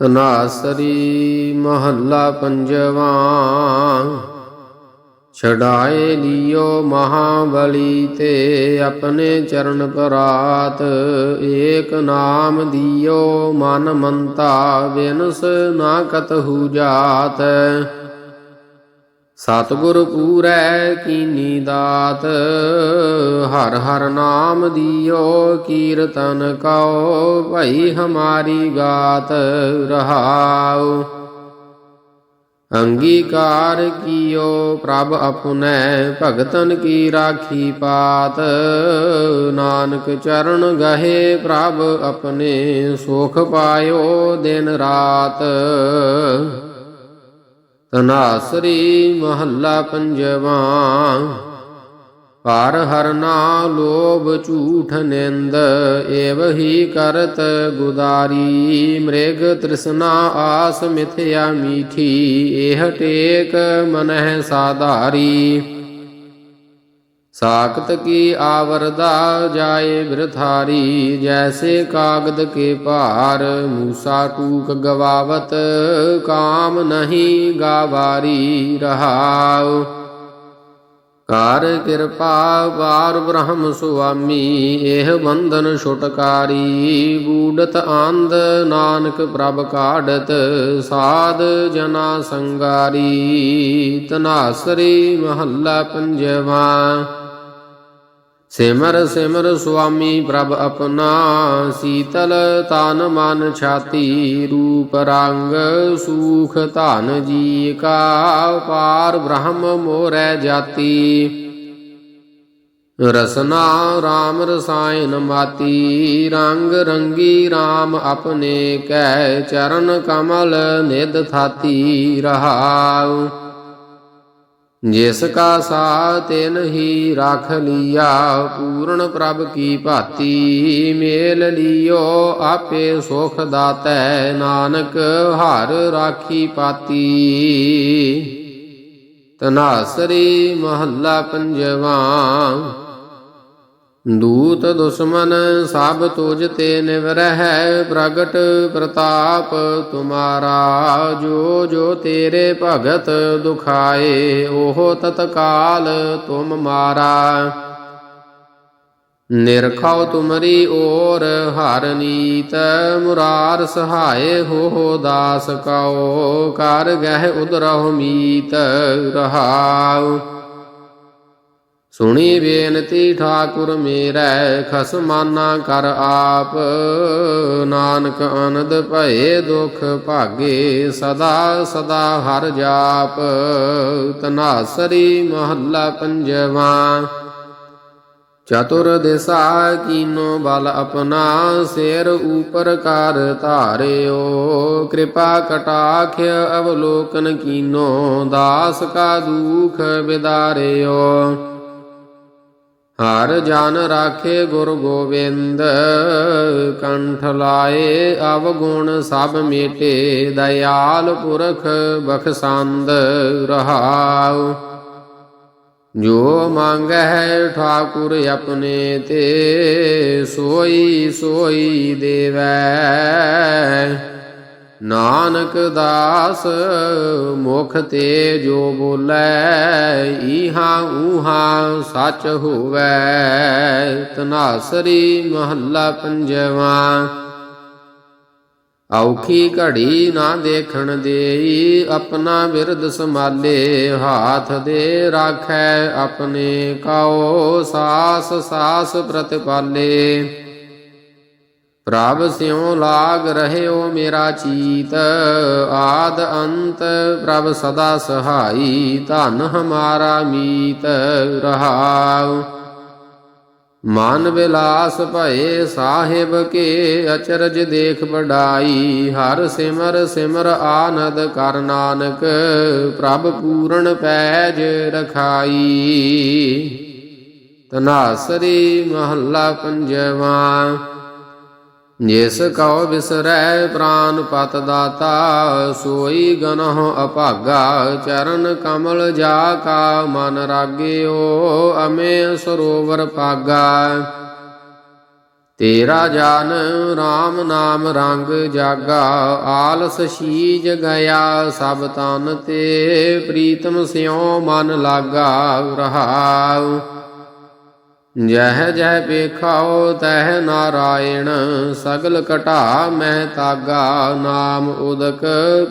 ਤਨਾਸਰੀ ਮਹੱਲਾ ਪੰਜਵਾਂ। ਛਡਾਏ ਲਿਓ ਮਹਾਬਲੀ ਤੇ ਆਪਣੇ ਚਰਨ ਪਰਾਤ। ਏਕ ਨਾਮ ਦਿਓ ਮਨ ਮੰਤਾ, ਬਿਨਸ ਨਾ ਕਤਹੂ ਜਾਤ। ਸਤਿਗੁਰ ਪੂਰੈ ਕੀਨੀ ਦਾਤ ਹਰ ਹਰ ਨਾਮ ਦਿਓ ਕੀਰਤਨ ਕਉ ਭਈ ਹਮਾਰੀ ਗਾਤ ਰਹਾਉ। ਅੰਗੀਕਾਰ ਕੀਓ ਪ੍ਰਭ ਆਪਣੈ ਭਗਤਨ ਕੀ ਰਾਖੀ ਪਾਤ। ਨਾਨਕ ਚਰਨ ਗਹੇ ਪ੍ਰਭ ਆਪਣੇ ਸੁਖ ਪਾਇਓ ਦਿਨ ਰਾਤ। ਤਨਾਸਰੀ ਮਹੱਲਾ ਪੰਜਵਾਂ। ਪਰ ਹਰ ਨਾ ਲੋਭ ਝੂਠ ਨਿੰਦ, ਏਵ ਕਰਤ ਗੁਦਾਰੀ। ਮ੍ਰਿਗ ਤ੍ਰਿਸ਼ਨਾ ਆਸ ਮਿਥਿਆ ਮੀਠੀ, ਇਹ ਟੇਕ ਮਨਹਿ ਸਾਧਾਰੀ। ਸਾਖਤ ਕੀ ਆਵਰਦਾ ਜਾਏ ਬਿਰਥਾਰੀ, ਜੈਸੇ ਕਾਗਦ ਕੇ ਭਾਰ, ਮੂਸਾ ਟੂਕ ਗਵਾਵਤ, ਕਾਮ ਨਹੀਂ ਗਾਵਾਰੀ ਰਹਾਉ। ਕਰ ਕਿਰਪਾ ਵਾਰ ਬ੍ਰਹਮ ਸੁਆਮੀ, ਇਹ ਬੰਧਨ ਛੁਟਕਾਰੀ, ਬੂਡਤ ਆਂਦ ਨਾਨਕ ਪ੍ਰਭ ਕਾਢਤ, ਸਾਧ ਜਨਾ ਸੰਗਾਰੀ, ਤਨਾਸਰੀ ਮਹੱਲਾ ਪੰਜਵਾਂ। ਸਿਮਰ ਸਿਮਰ ਸੁਆਮੀ ਪ੍ਰਭ ਆਪਣਾ ਸੀਤਲ ਤਨ ਮਨ ਛਾਤੀ ਰੂਪ ਰੰਗ ਸੂਖ ਧਨ ਜੀ ਕਾ ਪਾਰ ਬ੍ਰਹਮ ਮੋਰੈ ਜਾਤੀ ਰਸਨਾ RAM ਰਸਾਇਨ ਮਾਤੀ ਰੰਗ ਰੰਗੀ RAM ਆਪਣੇ ਕੈ ਚਰਨ ਕਮਲ ਨਿਦ ਥਾਤੀ ਰਹਾਉ ਜਿਸ ਕਾ ਸਾ ਤਿਨ ਹੀ ਰਾਖ ਲੀਆ, ਪੂਰਨ ਪ੍ਰਭ ਕੀ ਭਾਤੀ, ਮੇਲ ਲਿਓ, ਆਪੇ ਸੁਖ ਦਾਤੈ, ਨਾਨਕ ਹਰ ਰਾਖੀ ਪਾਤੀ। ਤਨਾਸਰੀ ਮਹੱਲਾ ਪੰਜਵਾਂ। ਦੂਤ ਦੁਸ਼ਮਨ ਸਭ ਤੁਜ ਤੇ ਨਿਵਰਹਿ, ਪ੍ਰਗਟ ਪ੍ਰਤਾਪ ਤੁਮਾਰਾ, ਜੋ ਜੋ ਤੇਰੇ ਭਗਤ ਦੁਖਾਏ, ਉਹ ਤਤਕਾਲ ਤੁਮ ਮਾਰਾ। ਨਿਰਖਾਉ ਤੁਮਰੀ ਓਰ ਹਰ ਨੀਤ, ਮੁਰਾਰ ਸਹਾਏ ਹੋ ਦਾਸ ਕਉ, ਕਰ ਗਹਿ ਉਦਰਹੁ ਮੀਤ ਰਹਾਉ। ਸੁਣੀ ਬੇਨਤੀ ਠਾਕੁਰ ਮੇਰੈ, ਖਸਮਾਨਾ ਕਰ ਆਪ। ਨਾਨਕ ਆਨੰਦ ਭਏ, ਦੁਖ ਭਾਗੇ, ਸਦਾ ਸਦਾ ਹਰ ਜਾਪ। ਤਨਾਸਰੀ ਮਹੱਲਾ ਪੰਜਵਾਂ। ਚਤੁਰ ਦਿਸਾ ਕੀਨੋ ਬਲ ਆਪਣਾ, ਸਿਰ ਉਪਰ ਕਰ ਧਾਰਿਓ। ਕਿਰਪਾ ਕਟਾਖ ਅਵਲੋਕਨ ਕੀਨੋ, ਦਾਸ ਕਾ ਦੁਖ ਵਿਦਾਰਿਓ ਹਰ ਜਨ ਰਾਖੇ ਗੁਰ ਗੋਬਿੰਦ, ਕੰਠ ਲਾਏ ਅਵਗੁਣ ਸਭ ਮੇਟੇ, ਦਇਆਲ ਪੁਰਖ ਬਖਸੰਦ ਰਹਾਉ। ਜੋ ਮੰਗੈ ਠਾਕੁਰ ਆਪਣੇ ਤੇ, ਸੋਈ ਸੋਈ ਦੇਵੈ। ਨਾਨਕ ਦਾਸ, ਮੁਖ ਤੇ ਜੋ ਬੋਲੇ, ਈਹਾ ਊਹਾ ਸੱਚ ਹੋਵੇ, ਤਨਾਸਰੀ ਮਹੱਲਾ ਪੰਜਵਾਂ। ਔਖੀ ਘੜੀ ਨਾ ਦੇਖਣ ਦੇਈ, ਆਪਣਾ ਵਿਰਦ ਸੰਭਾਲੇ, ਹਾਥ ਦੇ ਰਾਖੈ ਆਪਣੇ ਕਾਓ ਸਾਸ ਸਾਸ ਪ੍ਰਤਿਪਾਲੇ। ਪ੍ਰਭ ਸਿਉ ਲਾਗ ਰਹਿਓ ਮੇਰਾ ਚੀਤ, ਆਦ ਅੰਤ ਪ੍ਰਭ ਸਦਾ ਸਹਾਈ, ਧਨ ਹਮਾਰਾ ਮੀਤ ਰਹਾਉ। ਮਨ ਵਿਲਾਸ ਭਏ ਸਾਹਿਬ ਕੇ ਅਚਰਜ ਦੇਖ ਬੜਾਈ ਹਰ ਸਿਮਰ ਸਿਮਰ ਆਨੰਦ ਕਰ ਨਾਨਕ, ਪ੍ਰਭ ਪੂਰਨ ਪੈਜ ਰਖਾਈ। ਤਨਾਸਰੀ ਮਹੱਲਾ ਪੰਜਵਾਂ। ਜਿਸ ਕਉ ਵਿਸਰੈ ਪ੍ਰਾਨ ਪਤ ਦਾਤਾ, ਸੋਈ ਗਨਹੁ ਅਭਾਗਾ, ਚਰਨ ਕਮਲ ਜਾ ਕਾ ਮਨ ਰਾਗਿਓ, ਅਮੇ ਸਰੋਵਰ ਪਾਗਾ ਤੇਰਾ ਜਨ RAM ਨਾਮ ਰੰਗ ਜਾਗਾ, ਆਲਸ ਸ਼ੀਜ ਗਿਆ, ਸਭ ਤਨ ਤੇ ਪ੍ਰੀਤਮ ਸਿਉ ਮਨ ਲਾਗਾ, ਰਹਾਉ। ਜਹ ਜਹ ਵੇਖਾਓ ਤਹ ਨਾਰਾਇਣ, ਸਗਲ ਘਟਾ ਮਹਿ ਤਾਗਾ, ਨਾਮ ਉਦਕ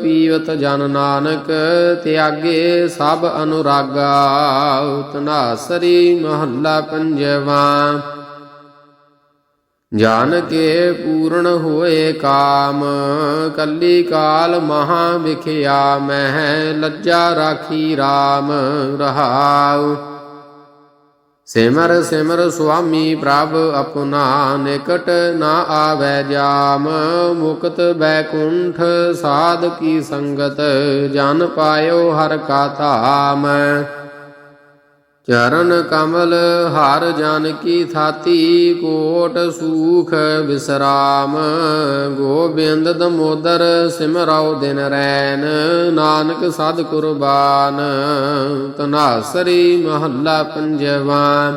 ਪੀਵਤ ਜਨ ਨਾਨਕ, ਤਿਆਗੇ ਸਭ ਅਨੁਰਾਗਾ ਤਨਾਸਰੀ ਮਹੱਲਾ ਪੰਜਵਾ। ਜਾਨ ਕੇ ਪੂਰਨ ਹੋਏ ਕਾਮ, ਕੱਲੀ ਕਾਲ ਮਹਾ ਵਿਖਿਆ ਮਹਿ, ਲੱਜਾ ਰਾਖੀ RAM ਰਹਾਉ। ਸਿਮਰ ਸਿਮਰ ਸੁਆਮੀ ਪ੍ਰਭ ਆਪਣਾ ਨਿਕਟ ਨਾ ਆਵੈ ਜਾਮ, ਮੁਕਤ ਬੈਕੁੰਠ ਸਾਧ ਕੀ ਸੰਗਤ, ਜਨ ਪਾਇਓ ਹਰ ਕਾ ਧਾਮ। ਚਰਨ ਕਮਲ ਹਰ ਜਨ ਕੀ ਥਾਤੀ ਕੋਟ ਸੂਖ ਵਿਸਰਾਮ ਗੋਬਿੰਦ ਦਮੋਦਰ ਸਿਮਰਾਉ ਦਿਨ ਰੈਨ, ਨਾਨਕ ਸਦ ਕੁਰਬਾਨ ਤਨਾਸਰੀ ਮਹੱਲਾ ਪੰਜਵਾ।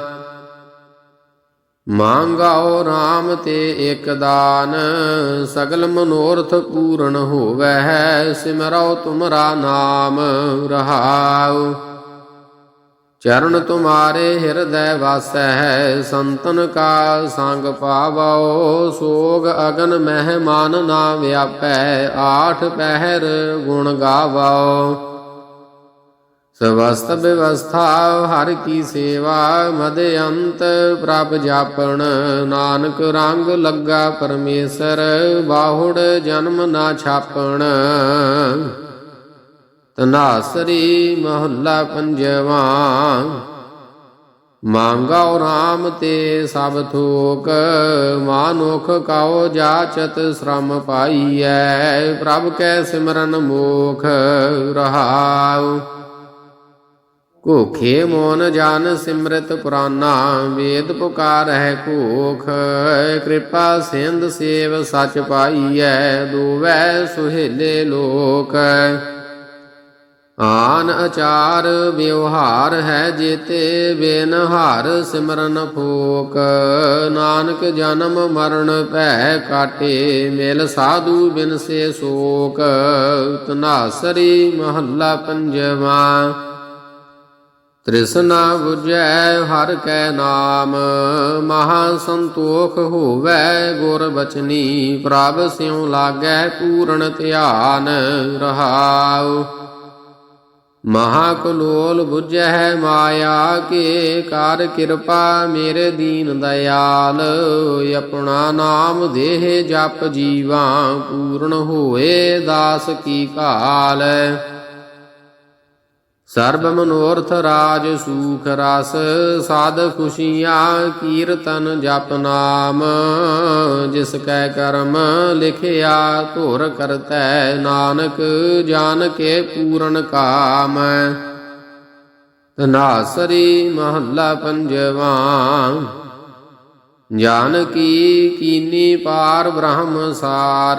ਮੰਗਾਓ RAM ਤੇ ਇਕ ਦਾਨ, ਸਗਲ ਮਨੋਰਥ ਪੂਰਨ ਹੋਵੈ ਸਿਮਰਾਓ ਤੁਮਰਾ ਨਾਮ ਰਹਾਉ। ਚਰਨ ਤੁਮਾਰੇ ਹਿਰਦੈ ਵਾਸੈ ਹੈ ਸੰਤਨ ਕਾ ਸੰਗ ਪਾਵੋ, ਸੋਗ ਅਗਨ ਮਹਿਮਾਨ ਨਾ ਵਿਆਪੈ, ਆਠ ਪਹਿਰ ਗੁਣ ਗਾਵੋ। ਸਵਸਤ ਵਿਵਸਥਾ ਹਰ ਕੀ ਸੇਵਾ, ਮਦ ਅੰਤ ਪ੍ਰਭ ਜਾਪਣ, ਨਾਨਕ ਰੰਗ ਲੱਗਾ ਪਰਮੇਸ਼ਰ, ਬਾਹੁੜ ਜਨਮ ਨਾ ਛਾਪਣ। ਤਨਾਸਰੀ ਮਹੱਲਾ ਪੰਜਵਾ। ਮੰਗਾਓ RAM ਤੇ ਸਭ ਥੋਕ, ਮਾਨੁਖ ਕਾਓ ਜਾਚਤ ਸ਼ਰਮ ਪਾਈਐ, ਪ੍ਰਭ ਕੈ ਸਿਮਰਨ ਮੋਖ ਰਹਾਉ। ਕੋਖੇ ਮੋਨ ਜਾਨ ਸਿਮਰਤ ਪੁਰਾਨਾ, ਵੇਦ ਪੁਕਾਰ ਹੈ ਕੋਖ ਕਿਰਪਾ ਸਿੰਧ ਸੇਵ ਸਚ ਪਾਈਐ, ਦੋਵੈ ਸੁਹੇਲੇ ਲੋਕ। ਆਨ ਆਚਾਰ ਵਿਵਹਾਰ ਹੈ ਜੇਤੇ ਬਿਨ ਹਰ ਸਿਮਰਨ ਫੋਕ। ਨਾਨਕ ਜਨਮ ਮਰਨ ਭੈ ਕਾਟੇ, ਮਿਲ ਸਾਧੂ ਬਿਨ ਸੇ ਸੋਕ। ਤਨਾਸਰੀ ਮਹੱਲਾ ਪੰਜਵਾ। ਤ੍ਰਿਸ਼ਨਾ 부ਜੈ ਹਰ ਕੈ ਨਾਮ, ਮਹਾ ਸੰਤੋਖ ਹੋਵੈ ਗੁਰ ਬਚਨੀ। ਪ੍ਰਭ ਸਿਉ ਲਾਗੈ ਪੂਰਨ ਧਿਆਨ ਰਹਾਉ। ਮਹਾ ਕਲੋਲ 부ਜੈ ਮਾਇਆ ਕੇ ਕਰ ਕਿਰਪਾ ਮੇਰੇ ਦੀਨ ਦਇਆਲ। ਆਪਣਾ ਨਾਮ ਦੇਹ ਜਪ ਜੀਵਾ, ਪੂਰਨ ਹੋਏ ਦਾਸ ਕੀ ਕਾਲ। ਸਰਬ ਮਨੋਰਥ ਰਾਜ ਸੂਖ ਰਸ, ਸਾਧ ਖੁਸ਼ੀਆਂ ਕੀਰਤਨ ਜਪ ਨਾਮ। ਜਿਸ ਕੈ ਕਰਮ ਲਿਖਿਆ, ਧੁਰ ਕਰਤੈ ਨਾਨਕ ਜਾਣ ਕੇ ਪੂਰਨ ਕਾਮ। ਤਨਾਸਰੀ ਮਹੱਲਾ ਪੰਜਵਾ। ਜਾਨਕੀ ਕੀਨੀ ਪਾਰ ਬ੍ਰਹਮ ਸਾਰ,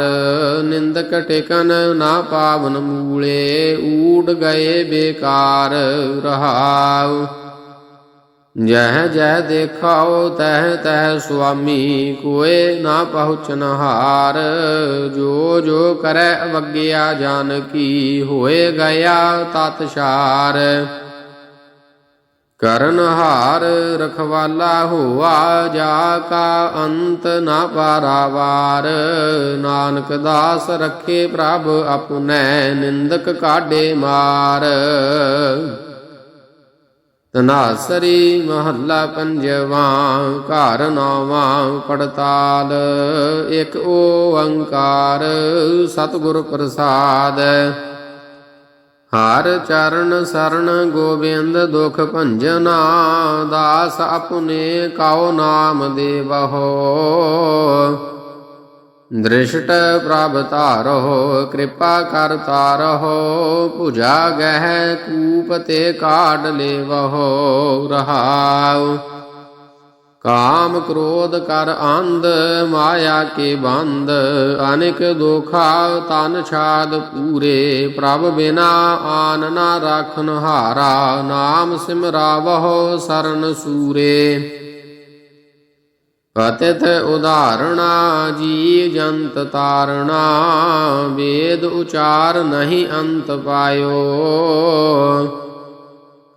ਨਿੰਦਕ ਟਿਕਨ ਨਾ ਪਾਵਨ ਮੂਲੇ, ਊੜ ਗਏ ਬੇਕਾਰ ਰਹਾਉ। ਜਹ ਜਹ ਦੇਖਾਓ ਤਹ ਤਹ ਸੁਆਮੀ, ਕੋਏ ਨਾ ਪਹੁੰਚਨ ਹਾਰ ਜੋ ਜੋ ਕਰੈ ਅਵਗਿਆ ਜਾਨਕੀ, ਹੋਏ ਗਿਆ ਤਤਸਾਰ ਕਰਨ ਹਾਰ ਰਖਵਾਲਾ ਹੋਆ, ਜਾ ਕਾ ਅੰਤ ਨਾ ਪਾਰਾਵਾਰ ਨਾਨਕ ਦਾਸ ਰੱਖੇ ਪ੍ਰਭ ਆਪਣੈ, ਨਿੰਦਕ ਕਾਢੇ ਮਾਰ। ਤਨਾਸਰੀ ਮਹੱਲਾ ਪੰਜਵਾ, ਘਰ ਨਾਵਾਂ ਪੜਤਾਲ। ਇੱਕ ਓੰਕਾਰ ਸਤਿਗੁਰ ਪ੍ਰਸਾਦ। ਹਰ ਚਰਨ ਸਰਣ ਗੋਬਿੰਦ ਦੁਖ ਭੰਜਨਾ ਦਾਸ ਆਪਣੇ ਕਾਉ ਨਾਮ ਦੇਵਹੋ। ਦ੍ਰਿਸ਼ਟ ਪ੍ਰਭ ਧਾਰੋ ਕਿਰਪਾ ਕਰ ਤਾਰੋ ਭੁਜਾ ਗਹਿ ਕੂਪ ਤੇ ਕਾਢ ਲੇਵਹੋ, ਰਹਾਉ। ਕਾਮ ਕ੍ਰੋਧ ਕਰ ਅੰਧ, ਮਾਇਆ ਕੇ ਬੰਦ। ਅਨੇਕ ਦੋਖਾ ਤਨ ਛਾਦ ਪੂਰੇ। ਪ੍ਰਭ ਬਿਨਾ ਆਨ ਨਾ ਰਾਖਨ ਹਾਰਾ। ਨਾਮ ਸਿਮਰਾਵਹੁ ਸਰਨ ਸੂਰੇ। ਪਤਿਤ ਉਦਾਹਰਣਾ ਜੀਵ ਜੰਤ ਤਾਰਣਾ। ਵੇਦ ਉਚਾਰ ਨਹੀਂ ਅੰਤ ਪਾਇਓ।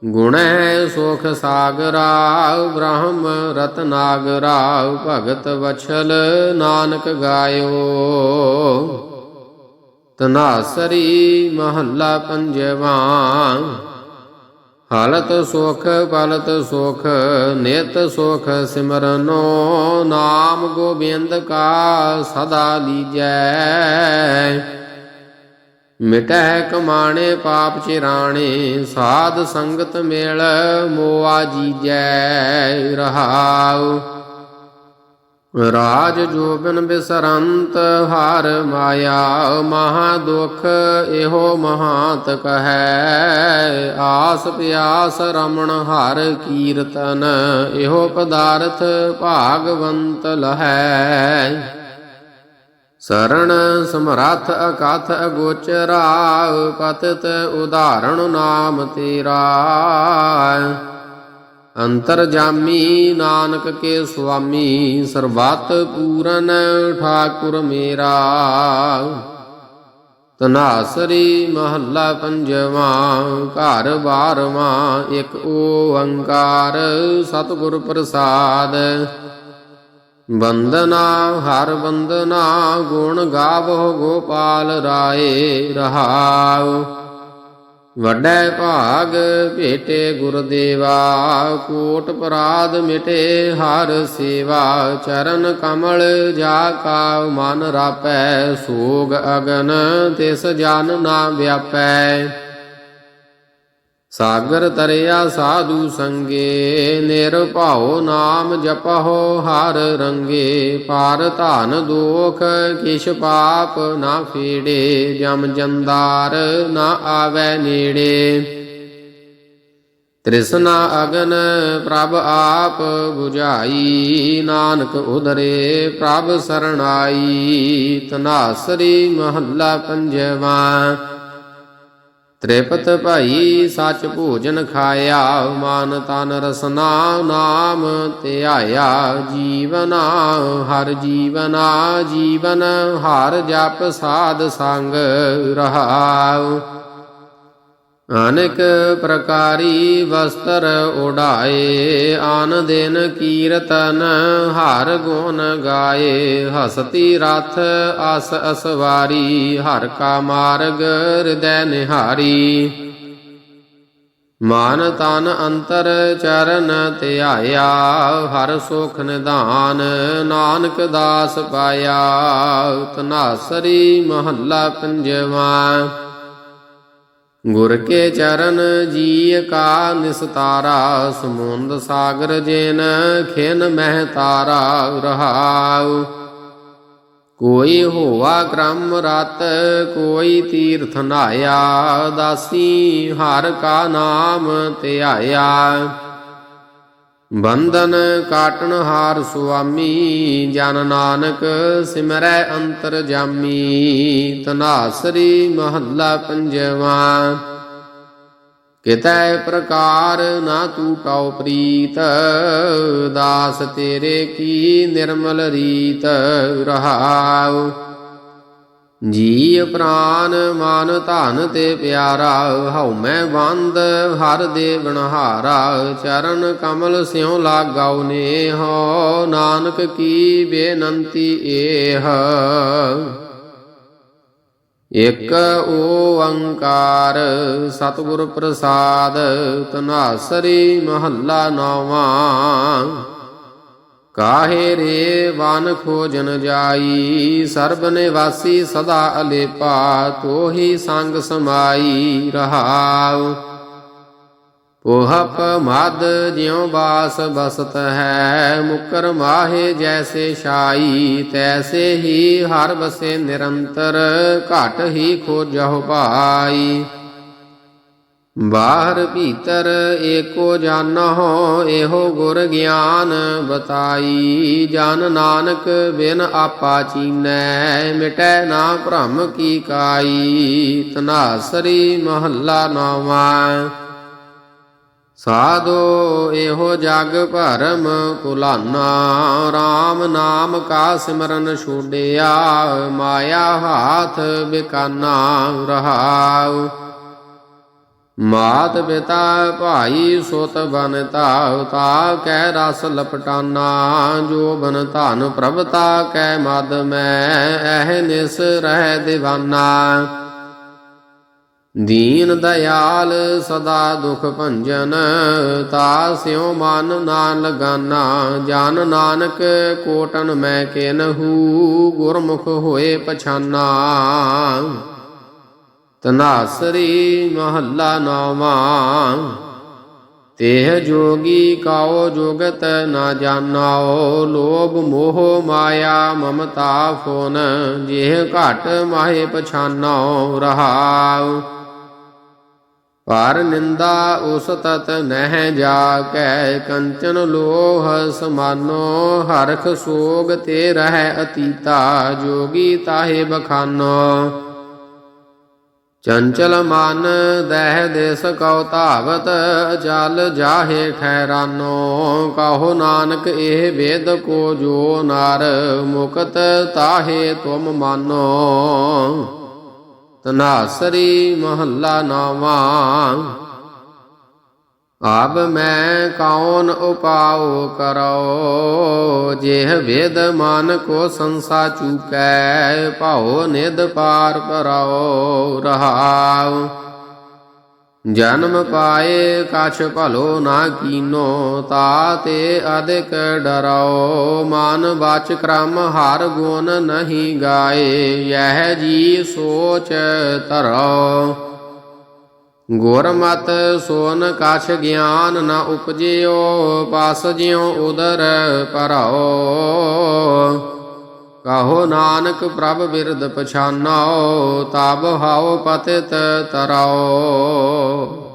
ਗੁਣੈ ਸੁਖ ਸਾਗਰਾ ਬ੍ਰਹਮ ਰਤਨਾਗਰਾ ਭਗਤ ਵਛਲ ਨਾਨਕ ਗਾਇਓ। ਤਨਾਸਰੀ ਮਹੱਲਾ ਪੰਜਵਾਂ, ਹਾਲਤ ਸੁਖ ਪਲਤ ਸੁਖ, ਨਿਤ ਸੁਖ ਸਿਮਰਨੋ, ਨਾਮ ਗੋਬਿੰਦ ਕਾ ਸਦਾ ਲੀਜੈ। ਮਿਟੈ ਕਮਾਣੇ ਪਾਪ ਚਿਰਾਣੇ, ਸਾਧ ਸੰਗਤ ਮੇਲ ਮੋਆ ਜੀਜੈ ਰਹਾਉ। ਰਾਜ ਜੋਬਨ ਬਿਸਰੰਤ, ਹਰ ਮਾਇਆ, ਮਹਾ ਦੁਖ, ਇਹੋ ਮਹਾਤ ਕਹੈ। ਆਸ ਪਿਆਸ ਰਮਣ ਹਰ ਕੀਰਤਨ, ਇਹੋ ਪਦਾਰਥ ਭਾਗਵੰਤ ਲਹੈ। ਸਰਣ ਸਮਰੱਥ ਅਕਥ ਅਗੋਚਰਾ ਪਤਿਤ ਉਦਾਹਰਣ ਨਾਮ ਤੇਰਾ। ਅੰਤਰ ਜਾਮੀ ਨਾਨਕ ਕੇ ਸੁਆਮੀ, ਸਰਬੱਤ ਪੂਰਨ ਠਾਕੁਰ ਮੇਰਾ। ਤਨਾਸਰੀ ਮਹੱਲਾ ਪੰਜਵਾਂ, ਘਰ ਬਾਰਵਾਂ, ਇੱਕ ਓੰਕਾਰ ਸਤਿਗੁਰ ਪ੍ਰਸਾਦ। ਬੰਦਨਾ ਹਰ ਬੰਦਨਾ ਗੁਣ ਗਾਵੋ ਗੋਪਾਲ ਰਾਏ ਰਹਾਉ। ਵੱਡੇ ਭਾਗ ਭੇਟੇ ਗੁਰਦੇਵਾ, ਕੋਟ ਪਰਾਧ ਮਿਟੇ ਹਰ ਸੇਵਾ। ਚਰਨ ਕਮਲ ਜਾ ਕਾ ਮਨ ਰਾਪੈ, ਸੋਗ ਅਗਨ ਤਿਸ ਜਨ ਨਾ ਵਿਆਪੈ। ਸਾਗਰ ਤਰਿਆ ਸਾਧੂ ਸੰਗੇ, ਨਿਰਭਉ ਨਾਮ ਜਪਹੁ ਹਰ ਰੰਗੇ, ਪਾਰ ਧਨ ਦੋਖ ਕਿਛ ਪਾਪ ਨਾ ਫੇੜੇ, ਜਮ ਜੰਦਾਰ ਨਾ ਆਵੈ ਨੇੜੇ। ਤ੍ਰਿਸ਼ਨਾ ਅਗਨ ਪ੍ਰਭ ਆਪ 부ਝਾਈ, ਨਾਨਕ ਉਦਰੇ ਪ੍ਰਭ ਸਰਣਾਈ, ਤਨਾਸਰੀ ਮਹੱਲਾ ਪੰਜਵਾਂ। ਤ੍ਰਿਪਤ ਭਾਈ ਸੱਚ ਭੋਜਨ ਖਾਇਆ, ਮਨ ਤਨ ਰਸਨਾ ਨਾਮ ਧਿਆਇਆ, ਜੀਵਨਾ ਹਰ ਜੀਵਨਾ ਜੀਵਨ, ਹਰ ਜਪ ਸਾਧ ਸੰਗ ਰਹਾਉ। ਅਨੇਕ ਪ੍ਰਕਾਰੀ ਵਸਤਰ ਉਡਾਏ, ਆਨ ਦਿਨ ਕੀਰਤਨ ਹਰ ਗੁਣ ਗਾਏ। ਹਸਤੀ ਰਥ, ਅਸ ਅਸਵਾਰੀ, ਹਰ ਕਾ ਮਾਰਗ ਹਿਰਦੈ ਨਿਹਾਰੀ। ਮਾਨ ਤਨ ਅੰਤਰ ਚਰਨ ਧਿਆਇਆ, ਹਰ ਸੁਖ ਨਿਧਾਨ ਨਾਨਕ ਦਾਸ ਪਾਇਆ। ਤਨਾਸਰੀ ਮਹੱਲਾ ਪੰਜਵਾਂ। ਗੁਰ ਕੇ ਚਰਨ ਜੀ ਕਾ ਨਿਸਤਾਰਾ, ਸਮੁੰਦ ਸਾਗਰ ਜੇਨ ਖਿਨ ਮਹਿ ਤਾਰਾ ਰਹਾਉ। ਕੋਈ ਹੋਆ ਕ੍ਰਮ ਰਤ, ਕੋਈ ਤੀਰਥ ਨਾਇਆ, ਦਾਸੀ ਹਰ ਕਾ ਨਾਮ ਧਿਆਇਆ। ਬੰਧਨ ਕਾਟਣ ਹਾਰ ਸੁਆਮੀ, ਜਨ ਨਾਨਕ ਸਿਮਰੈ ਅੰਤਰ ਜਾਮੀ, ਤਨਾਸਰੀ ਮਹੱਲਾ ਪੰਜਵਾਂ। ਕਿਤੈ ਪ੍ਰਕਾਰ ਨਾ ਟੂਟਾਉ ਪ੍ਰੀਤ, ਦਾਸ ਤੇਰੇ ਕੀ ਨਿਰਮਲ ਰੀਤ ਰਹਾਉ। ਜੀ ਪ੍ਰਾਨ ਮਨ ਧਨ ਤੇ ਪਿਆਰਾ, ਹਉ ਮੈਂ ਬੰਦ, ਹਰ ਦੇ ਬਨਹਾਰਾ ਚਰਨ ਕਮਲ ਸਿਉ ਲਾਗਾਉ ਨੇਹ, ਨਾਨਕ ਕੀ ਬੇਨੰਤੀ ਏਹ। ਇਕ ਓੰਕਾਰ ਸਤਿਗੁਰ ਪ੍ਰਸਾਦ, ਤਨਾਸਰੀ ਮਹੱਲਾ ਨੌਵਾਂ। ਕਾਹੇ ਰੇ ਵਨ ਖੋਜਨ ਜਾਈ, ਸਰਬ ਨਿਵਾਸੀ ਸਦਾ ਅਲੇਪਾ, ਤੋਹੀ ਸੰਗ ਸਮਾਈ ਰਹਾਉ। ਪੋਹਪ ਮਦ ਜਿਉ ਬਾਸ ਬਸਤ ਹੈ, ਮੁਕਰ ਮਾਹੇ ਜੈਸੇ ਛਾਈ, ਤੈਸੇ ਹੀ ਹਰ ਬਸੇ ਨਿਰੰਤਰ, ਘਟ ਹੀ ਖੋਜਹੁ ਭਾਈ ਬਾਹਰ ਭੀਤਰ ਏਕੋ ਜਾਣਹੁ ਇਹੋ ਗੁਰ ਗਿਆਨ ਬਤਾਈ। ਜਨ ਨਾਨਕ ਬਿਨ ਆਪਾ ਚੀਨੈ, ਮਿਟੈ ਨਾ ਭ੍ਰਮ ਕੀ ਕਾਈ। ਤਨਾਸਰੀ ਮਹੱਲਾ ਨਾਵਾਂ। ਸਾਧੋ ਇਹੋ ਜਗ ਭਰਮ ਕੁਲਾਨਾ RAM ਨਾਮ ਕਾ ਸਿਮਰਨ ਛੋੜਿਆ ਮਾਇਆ ਹਾਥ ਬਿਕਾਨਾ ਰਹਾਉ। ਮਾਤ ਪਿਤਾ ਭਾਈ ਸੁਤ ਬਨਤਾ ਤਾ ਕੈ ਰਸ ਲਪਟਾਨਾ, ਜੋ ਬਨ ਧਨ ਪ੍ਰਭਤਾ ਕੈ ਮਦ, ਮੈਂ ਐਹ ਨਿਸ ਰਹਿ ਦੀਵਾਨਾ। ਦੀਨ ਦਇਆਲ ਸਦਾ ਦੁਖ ਭੰਜਨ, ਤਾ ਸਿਉ ਮਨ ਨਾ ਲਗਾਨਾ। ਜਾਨ ਨਾਨਕ ਕੋਟਨ ਮੈਂ ਕਿਨਹੂ ਗੁਰਮੁਖ ਹੋਏ ਪਛਾਨਾ। ਤਨਾਸਰੀ ਮਹੱਲਾ ਨਾਵਾਂ। ਤੇਹ ਜੋਗੀ ਕਾਉ ਜੁਗਤ ਨਾ ਜਾਣਾਓ ਲੋਭ ਮੋਹ ਮਾਇਆ ਮਮਤਾ ਫੋਨ। ਜਿਹ ਘਟ ਮਾਹੇ ਪਛਾਨੋ ਰਹਾਉ। ਪਰ ਨਿੰਦਾ ਉਸ ਤਤ ਨਹਿ ਜਾ ਕੈ ਕੰਚਨ ਲੋਹ ਸਮਾਨੋ। ਹਰਖ ਸੋਗ ਤੇ ਰਹਿ ਅਤੀਤਾ। ਜੋਗੀ ਤਾਹੇ ਬਖਾਨੋ। ਚੰਚਲ ਮਨ ਦਹਿ ਦੇਸ ਕਉ ਧਾਵਤ, ਜਲ ਜਾਹੇ ਠਹਿਰਾਨੋ। ਕਹੋ ਨਾਨਕ, ਇਹ ਵੇਦ ਕੋ ਜੋ ਨਰ, ਮੁਕਤ ਤਾਹੇ ਤੁਮ ਮਾਨੋ। ਤਨਾਸਰੀ ਮਹੱਲਾ ਨਾਵਾਂ। ਆਬ ਮੈਂ ਕੌਣ ਉਪਾਉ ਕਰੋ? ਜਿਹ ਵੇਦ ਮਨ ਕੋ ਸੰਸਾ ਚੁਕੈ, ਭਾਉ ਨਿਦ ਪਾਰ ਪਰਾਓ ਰਹਾਉ। ਜਨਮ ਪਾਏ ਕਛ ਭਲੋ ਨਾ ਕੀਨੋ, ਤਾ ਤੇ ਅਧਿਕ ਡਰਾਓ ਮਨ ਬਚ ਕ੍ਰਮ ਹਰ ਗੁਣ ਨਹੀਂ ਗਾਏ, ਯਹ ਜੀ ਸੋਚ ਧਰੋ ਗੁਰਮਤ ਸੋਨ ਕਛ ਗਿਆਨ ਨ ਉਪਜਿਓ, ਪਸ ਜਿਉ ਉਦਰ ਭਰਾਓ। ਕਹੋ ਨਾਨਕ ਪ੍ਰਭ ਬਿਰਦ ਪਛਾਨੋ, ਤਬ ਹਾਓ ਪਤਿਤ ਤਰਾਓ।